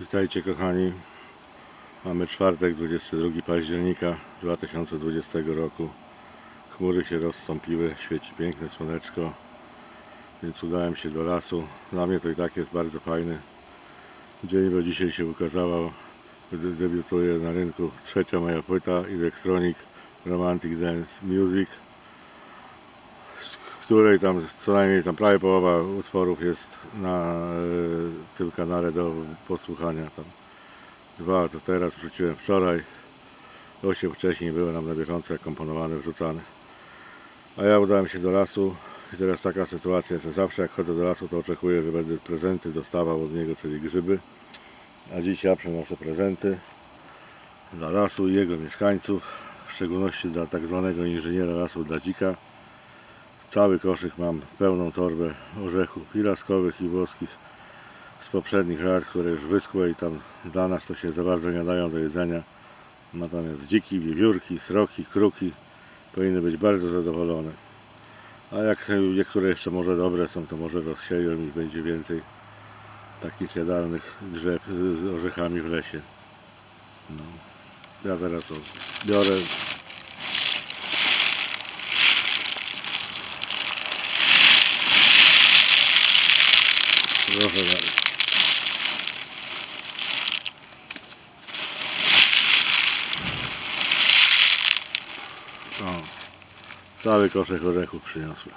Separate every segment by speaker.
Speaker 1: Witajcie kochani. Mamy czwartek, 22 października 2020 roku. Chmury się rozstąpiły, świeci piękne słoneczko, więc udałem się do lasu. Dla mnie to i tak jest bardzo fajny dzień, bo dzisiaj się ukazała, de- debiutuje na rynku trzecia moja płyta Electronic Romantic Dance Music, której tam co najmniej tam prawie połowa utworów jest na e, tym kanale do posłuchania. Tam dwa to teraz wrzuciłem wczoraj, osiem wcześniej były nam na bieżąco komponowane, wrzucane. A ja udałem się do lasu i teraz taka sytuacja, że zawsze jak chodzę do lasu to oczekuję, że będę prezenty dostawał od niego, czyli grzyby. A dziś ja przynoszę prezenty dla lasu i jego mieszkańców, w szczególności dla tak zwanego inżyniera lasu dla dzika. Cały koszyk mam, pełną torbę orzechów i laskowych i włoskich z poprzednich lat, które już wyschły i tam dla nas to się za bardzo nie dają do jedzenia. Natomiast dziki, wiewiórki, sroki, kruki powinny być bardzo zadowolone. A jak niektóre jeszcze może dobre są, to może rozsieją i będzie więcej takich jadalnych drzew z orzechami w lesie. No. Ja teraz o, biorę Bardzo. O, cały koszek orzechów przyniosła.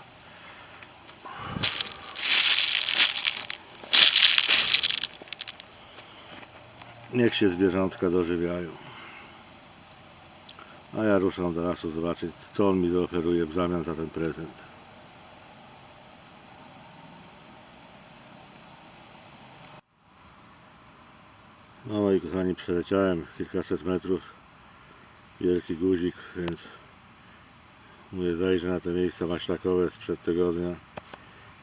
Speaker 1: Niech się zwierzątka dożywiają. A ja ruszam do lasu zobaczyć, co on mi zaoferuje w zamian za ten prezent. No moi kochani, przeleciałem kilkaset metrów. Wielki guzik, więc mówię, zajrzę na te miejsca maślakowe sprzed tygodnia.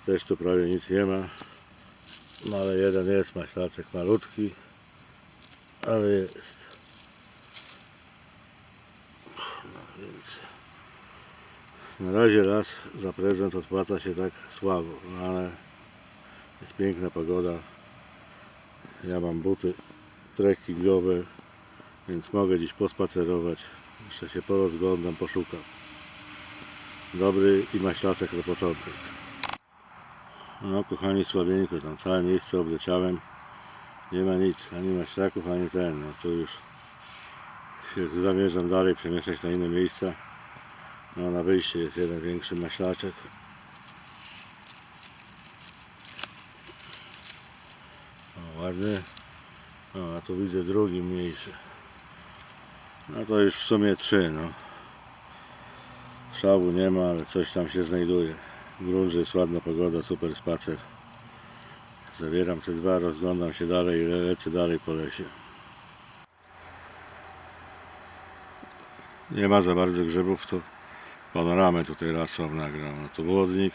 Speaker 1: Też tu prawie nic nie ma. No ale jeden jest maślaczek malutki, ale jest. No więc na razie las za prezent odpłaca się tak słabo, no ale jest piękna pogoda. Ja mam buty trekkingowe, więc mogę dziś pospacerować. Jeszcze się porozglądam, poszukam. Dobry i maślaczek na początek. No kochani słabieńko, tam całe miejsce obleciałem. Nie ma nic, ani maślaków, ani ten. No tu już się zamierzam dalej przemieszczać na inne miejsca. No na wyjście jest jeden większy maślaczek. O, ładny. O, a tu widzę drugi mniejszy. No to już w sumie trzy, no. Szału nie ma, ale coś tam się znajduje. Grunt, jest ładna pogoda, super spacer. Zabieram te dwa, rozglądam się dalej lecę dalej po lesie. Nie ma za bardzo grzybów, to panoramę tutaj lasu wam nagram. No tu błodnik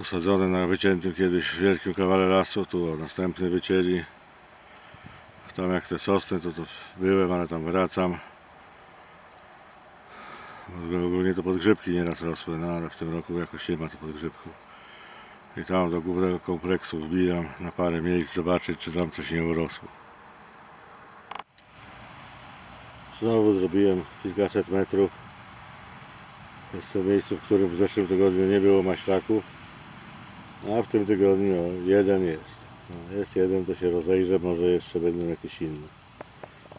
Speaker 1: usadzony na wyciętym kiedyś wielkim kawale lasu, tu o, następny wycięli. Tam jak te sosny, to, to byłem, ale tam wracam. Ogólnie to podgrzybki nieraz rosły, no ale w tym roku jakoś nie ma tu podgrzybków. I tam do głównego kompleksu wbijam na parę miejsc zobaczyć, czy tam coś nie urosło. Znowu zrobiłem kilkaset metrów. Jest to miejsce, w którym w zeszłym tygodniu nie było maślaków. A w tym tygodniu o, jeden jest. No, jest jeden, to się rozejrzę, może jeszcze będą jakieś inne.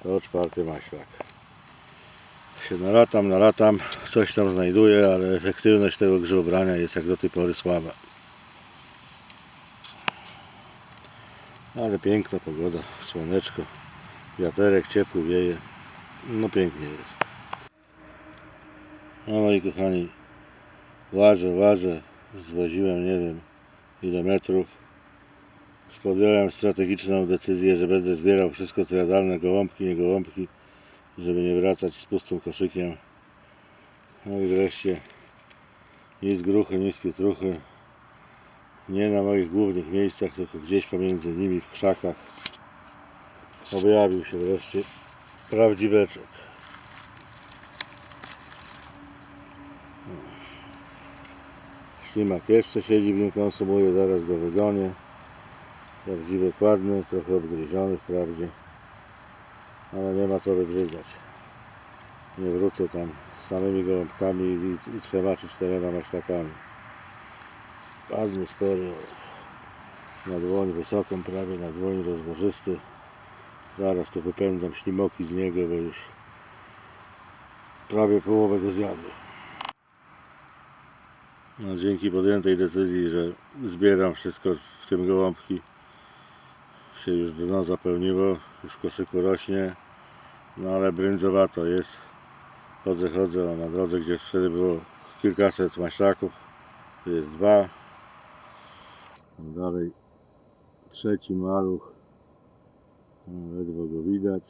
Speaker 1: To czwarty maślak. Się nalatam, nalatam, coś tam znajduję, ale efektywność tego grzybobrania jest jak do tej pory słaba. Ale piękna pogoda, słoneczko, wiaterek ciepły wieje. No pięknie jest. No moi kochani, łażę, łażę, zwoziłem nie wiem ile metrów. Podjąłem strategiczną decyzję, że będę zbierał wszystko co jadalne, gołąbki, nie gołąbki, żeby nie wracać z pustym koszykiem. No i wreszcie nic gruchy, nic pietruchy. Nie na moich głównych miejscach, tylko gdzieś pomiędzy nimi w krzakach. Objawił się wreszcie prawdziweczek. Ślimak jeszcze siedzi w nim konsumuje, zaraz go wygonię. Prawdziwy ładny, trochę obgryziony wprawdzie. Ale nie ma co wybrzydzać. Nie wrócę tam z samymi gołąbkami i, i trzema czy czterema maślakami. Ładny, spory. Na dłoń wysoką, prawie na dłoń rozłożysty. Zaraz tu wypędzam ślimoki z niego, bo już prawie połowę go zjadły. No, dzięki podjętej decyzji, że zbieram wszystko, w tym gołąbki, się już dno zapełniło, już koszyku rośnie, no ale brędzowato jest. Chodzę, chodzę, na drodze, gdzie wtedy było kilkaset maślaków, tu jest dwa. Dalej trzeci maluch, no, ledwo go widać,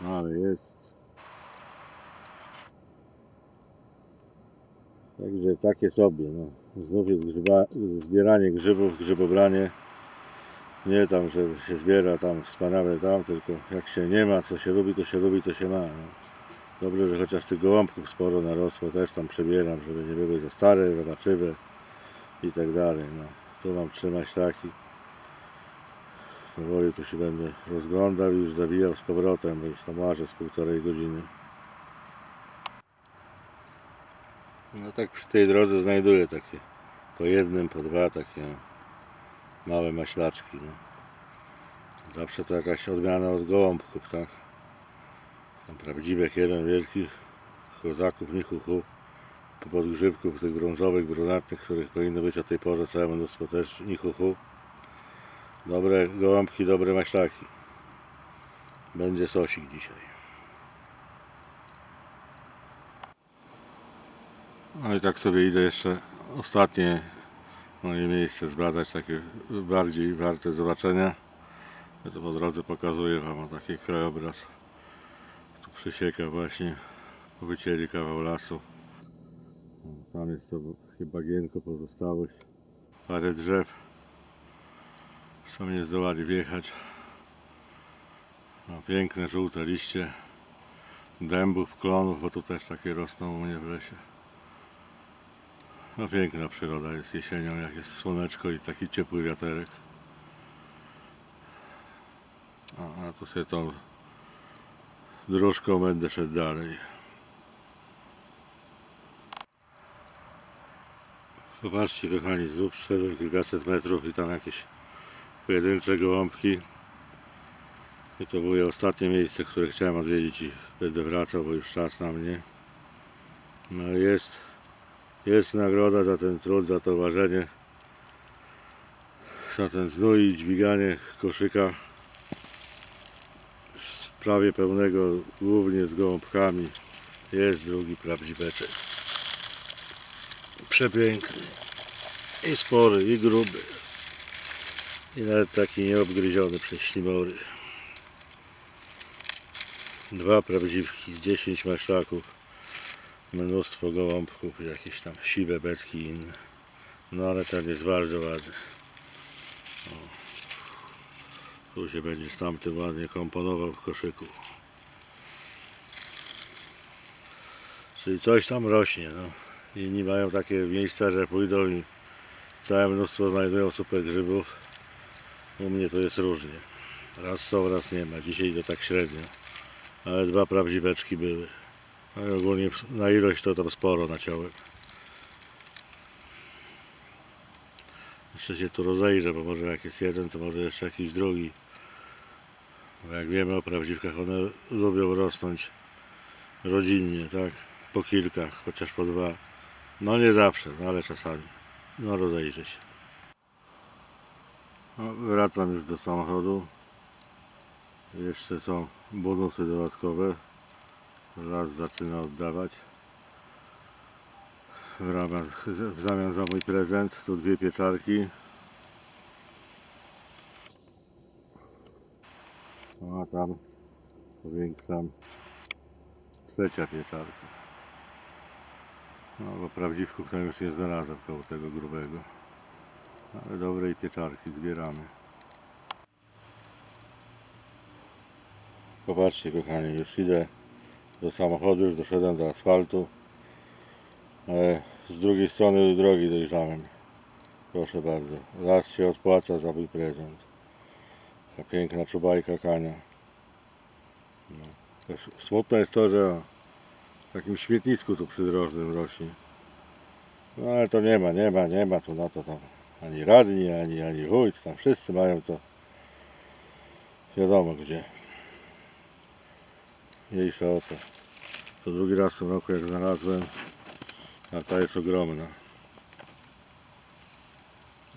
Speaker 1: no, ale jest. Także takie sobie, no. Znów jest grzyba, zbieranie grzybów, grzybobranie. Nie tam, że się zbiera tam wspaniale tam, tylko jak się nie ma, co się lubi, to się lubi, co się ma. No. Dobrze, że chociaż tych gołąbków sporo narosło, też tam przebieram, żeby nie były za stare, robaczywe i tak dalej. No. Tu mam trzy maślaki. Powoli tu się będę rozglądał i już zawijał z powrotem, bo już tam łażę z półtorej godziny. No tak przy tej drodze znajduję takie po jednym, po dwa takie małe maślaczki. No. Zawsze to jakaś odmiana od gołąbków, tak? Tam prawdziwych jeden wielki kozaków, nichuchu, po podgrzybków tych brązowych, brunatnych, których powinno być o tej porze całe mnóstwo też nichuchu. Dobre gołąbki, dobre maślaki. Będzie sosik dzisiaj. No i tak sobie idę jeszcze ostatnie moje miejsce zbadać, takie bardziej warte zobaczenia. Ja to po drodze pokazuję Wam taki krajobraz. Tu przysieka właśnie, wycięli kawał lasu. Tam jest to takie bagienko, pozostałość, parę drzew. Są nie zdołali wjechać. No, piękne żółte liście dębów, klonów, bo tu też takie rosną u mnie w lesie. No piękna przyroda jest jesienią, jak jest słoneczko i taki ciepły wiaterek. A, a tu sobie tą dróżką będę szedł dalej. Popatrzcie kochani, znów szedłem kilkaset metrów i tam jakieś pojedyncze gołąbki. I to było ostatnie miejsce, które chciałem odwiedzić i będę wracał, bo już czas na mnie. No jest jest nagroda za ten trud, za to ważenie, za ten znój i dźwiganie koszyka z prawie pełnego, głównie z gołąbkami. Jest drugi prawdziweczek. Przepiękny. I spory, i gruby. I nawet taki nieobgryziony przez ślimory. Dwa prawdziwki, 10 maślaków mnóstwo gołąbków, jakieś tam siwe betki inne. No ale ten jest bardzo ładny. O. Tu się będzie z tamtym ładnie komponował w koszyku. Czyli coś tam rośnie. No. Inni mają takie miejsca, że pójdą i całe mnóstwo znajdują super grzybów. U mnie to jest różnie. Raz są, raz nie ma. Dzisiaj to tak średnio. Ale dwa prawdziweczki były. No i ogólnie na ilość to tam sporo naciąłem. Jeszcze się tu rozejrzę, bo może jak jest jeden, to może jeszcze jakiś drugi. Bo jak wiemy o prawdziwkach, one lubią rosnąć rodzinnie, tak? Po kilkach, chociaż po dwa. No nie zawsze, no ale czasami. No rozejrzę się. No, wracam już do samochodu. Jeszcze są bonusy dodatkowe. Raz zaczyna oddawać. W, ramach, w zamian za mój prezent tu dwie pieczarki. No, A tam powiększam trzecia pieczarka. No bo prawdziwków tam już nie znalazłem koło tego grubego. Ale dobrej pieczarki zbieramy. Popatrzcie kochani, już idę do samochodu, już doszedłem do asfaltu. Ale z drugiej strony drogi dojrzałem. Proszę bardzo. Raz się odpłaca za mój prezent. Taka piękna czubajka kania. No. Też smutne jest to, że w takim śmietnisku tu przydrożnym rośnie. No ale to nie ma, nie ma, nie ma tu na to tam ani radni, ani, ani wójt, tam wszyscy mają to wiadomo gdzie. Mniejsza o to. To drugi raz w tym roku jak znalazłem, a ta jest ogromna.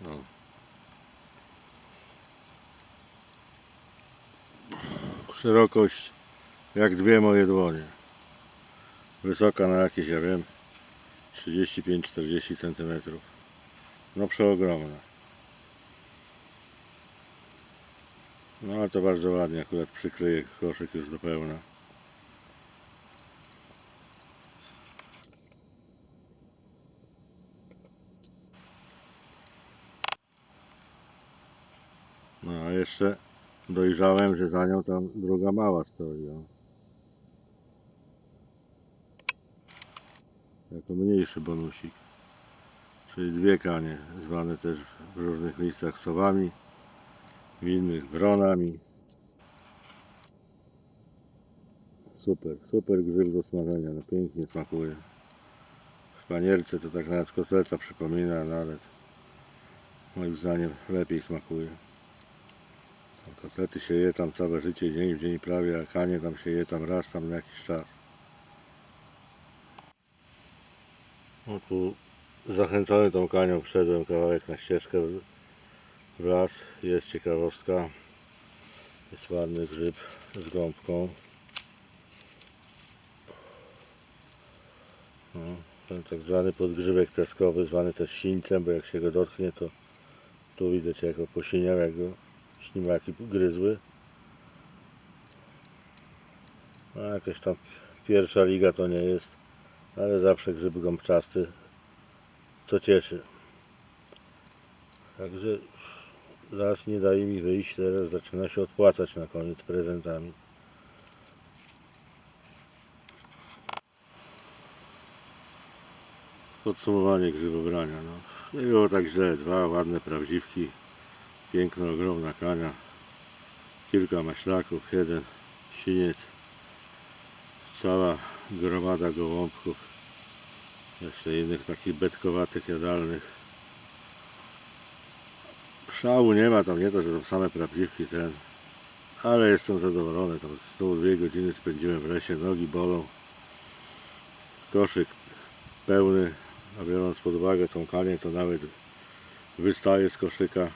Speaker 1: No. Szerokość jak dwie moje dłonie. Wysoka na jakieś, ja wiem, 35-40 cm. No przeogromna. No ale to bardzo ładnie, akurat przykryje koszyk już do pełna. No a jeszcze dojrzałem, że za nią tam druga mała stoi. O. Jako mniejszy bonusik. Czyli dwie kanie, zwane też w różnych miejscach sowami, w innych wronami. Super, super grzyb do smażenia, no pięknie smakuje. W panierce to tak nawet kotleta przypomina, no ale moim zdaniem lepiej smakuje. Kotlety się je tam całe życie, dzień w dzień prawie, a kanie tam się je tam raz tam na jakiś czas. No tu zachęcony tą kanią wszedłem kawałek na ścieżkę w- las. Jest ciekawostka. Jest ładny grzyb z gąbką. No, ten tak zwany podgrzybek piaskowy, zwany też sińcem, bo jak się go dotknie, to tu widać jako posiniał, jak go ślimaki gryzły. No, jakaś tam pierwsza liga to nie jest, ale zawsze grzyb gąbczasty, co cieszy. Także las nie daje mi wyjść, teraz zaczyna się odpłacać na koniec prezentami. Podsumowanie grzybobrania. No. Nie było tak źle. Dwa ładne prawdziwki. Piękna, ogromna kania. Kilka maślaków, jeden siniec. Cała gromada gołąbków. Jeszcze innych takich betkowatych, jadalnych. Szału nie ma tam, nie to, że są same prawdziwki ten. Ale jestem zadowolony. Tam znowu dwie godziny spędziłem w lesie, nogi bolą. Koszyk pełny, a biorąc pod uwagę tą kanię, to nawet wystaje z koszyka,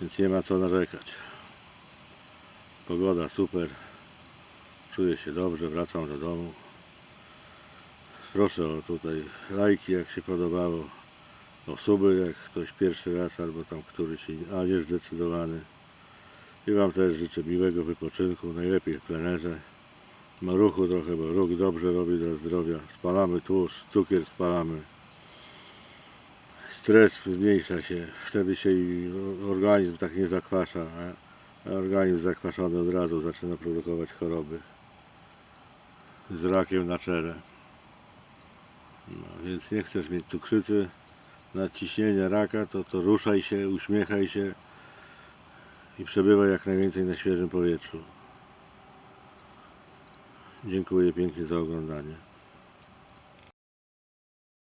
Speaker 1: więc nie ma co narzekać. Pogoda super, czuję się dobrze, wracam do domu. Proszę o tutaj lajki, jak się podobało, o suby, jak ktoś pierwszy raz albo tam któryś, a nie zdecydowany. I Wam też życzę miłego wypoczynku, najlepiej w plenerze. Ma ruchu trochę, bo ruch dobrze robi dla zdrowia. Spalamy tłuszcz, cukier spalamy. Stres zmniejsza się, wtedy się organizm tak nie zakwasza, a organizm zakwaszony od razu zaczyna produkować choroby. Z rakiem na czele. No, więc nie chcesz mieć cukrzycy, nadciśnienia raka, to, to ruszaj się, uśmiechaj się i przebywaj jak najwięcej na świeżym powietrzu. Dziękuję pięknie za oglądanie.